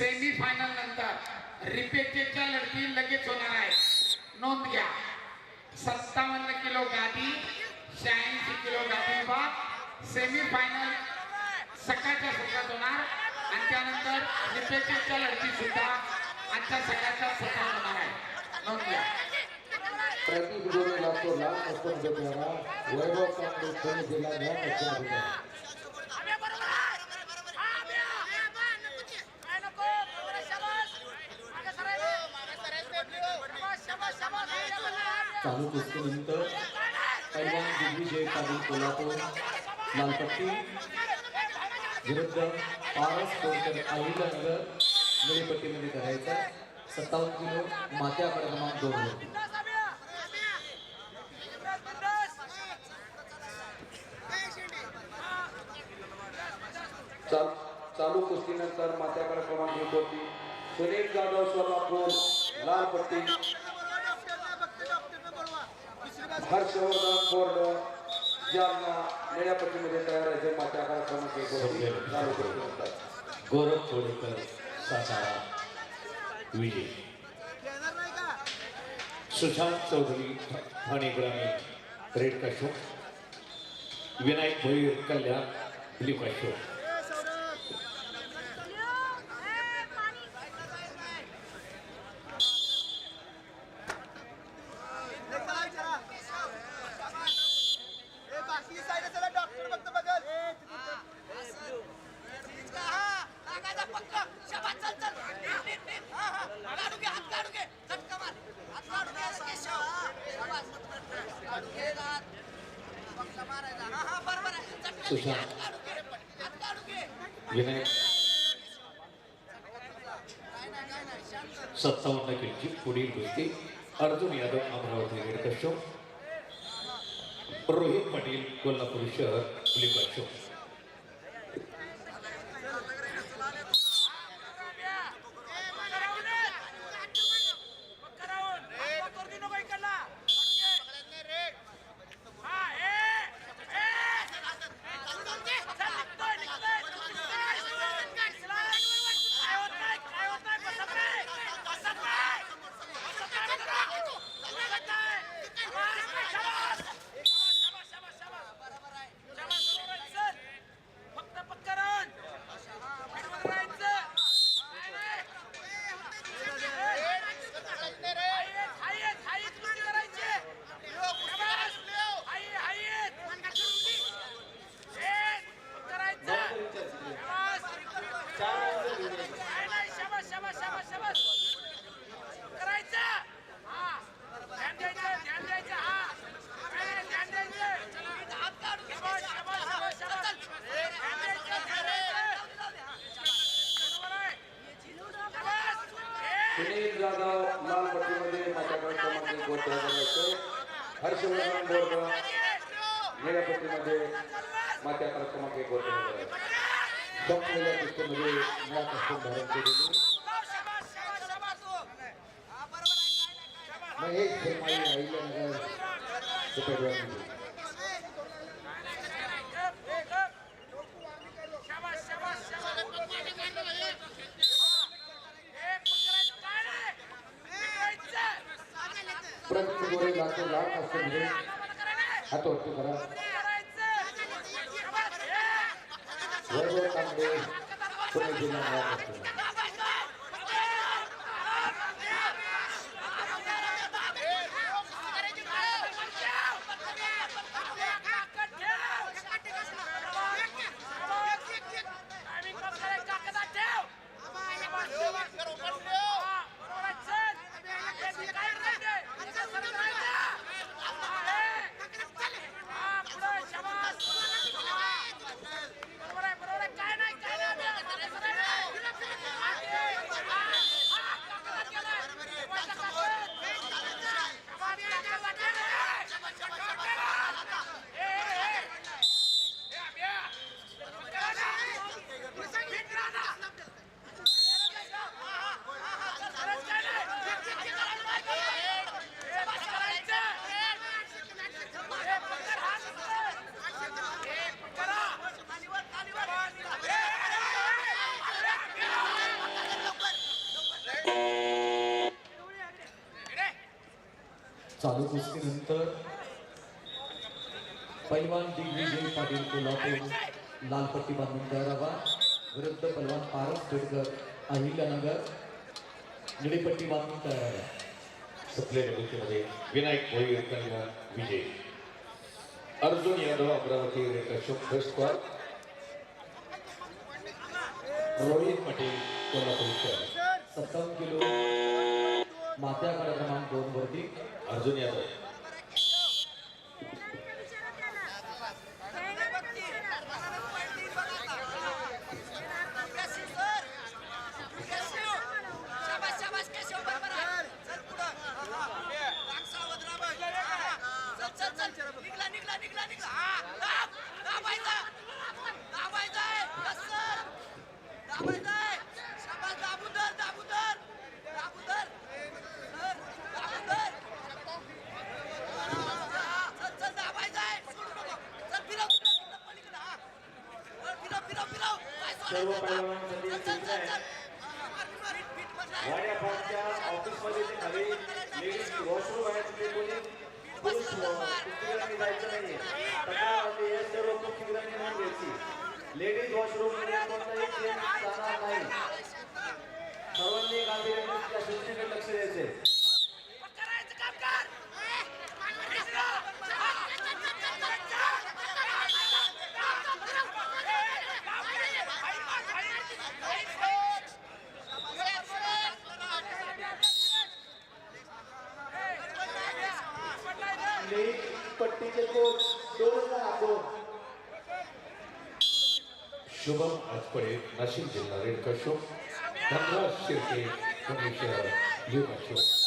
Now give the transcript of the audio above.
Semi final नंतर रिपेटेडच्या लढती लगेच होणार आहे. नोंद घ्या. सत्तावन्न किलो गादी शहाऐंशी किलो गादी विभाग सेमी फायनल सकाळच्या सत्रात होणार आणि त्यानंतर रिपेटेडच्या लढती सुद्धा आजच्या सकाळच्या सत्रात होणार आहे. नोंद घ्या. प्रतीक गोरे लाल वैभव कांबळे पुणे जिल्हा शाहू कुस्तीनंतर पहिल्या दिग्विजय पाटील कोल्हापूर लालपट्टी विरुद्ध पारस कोणकर पहिला रंग निळीपट्टीमध्ये करायचा सत्तावन्न किलो मात्या क्रमांक दोन होती. चाल- चालू कुस्तीनंतर मात्याकडे क्रमांक एक होती. सुनील जाधव सोलापूर लाल पट्टी हर्षवर्धन बोर्ड जालना निळ्या पट्टीमध्ये तयार आहे चालू कुस्तीनंतर गौरव कोळेकर सातारा विजय. सुशांत चौधरी ठाणे ग्रामीण रेड काशो विनायक भोईर कल्याण ब्ल्यू सत्तावन्न किलोची पुढील कुस्ती अर्जुन यादव अमरावती रेडकर शो रोहित पाटील कोल्हापूर शहर शो जाधव लाल पट्टीमध्ये क्रमांक एक हर्षवर्धन बोरकर निळ्या पट्टीमध्ये मात्याकडे क्रमांक एक होते संपलेल्या कुस्तीमध्ये निळा कष्ट धारण केलेली महेश खेमाई अहिल्यानगर सुपेडवाडी प्रतीक गोरे लातूर लाल पसंत हातवरती करा. वैभव कांबळे पुणे जिल्हा चालू कुस्तीनंतर पैलवान दिग्विजय पाटील कोल्हापूर लालपट्टी बांधून तयार व्हा विरुद्ध पैलवान पारस पेडकर अहिल्यानगर निळीपट्टी बांधून तयार व्हा सुटलेल्या कुस्तीमध्ये विनायक भोईर पैलवान विजय. अर्जुन यादव अमरावती रेखा शुभ रोहित पटेल कोल्हापूर शहर. सत्तावन्न किलो. मात्या गट क्रमांक दोन वरती. अर्जुन यादव खाली लेडीज वॉशरूम आहे तिथे कोणी पुरुष जायचं नाही तक्रार आली सर्व कुस्तीगीरांनी नोंद घ्यायची. लेडीज वॉशरूममध्ये कोणताही जाणार नाही. सर्वांनी गांधी त्या सूचनेकडे लक्ष द्यायचे करायचं काम कर पट्टीचे कोच दोन दोन शुभम आजपडे नाशिक जिल्हा रेडका शुभ धनराज शिर्के पुणे शहर लिओका शुभ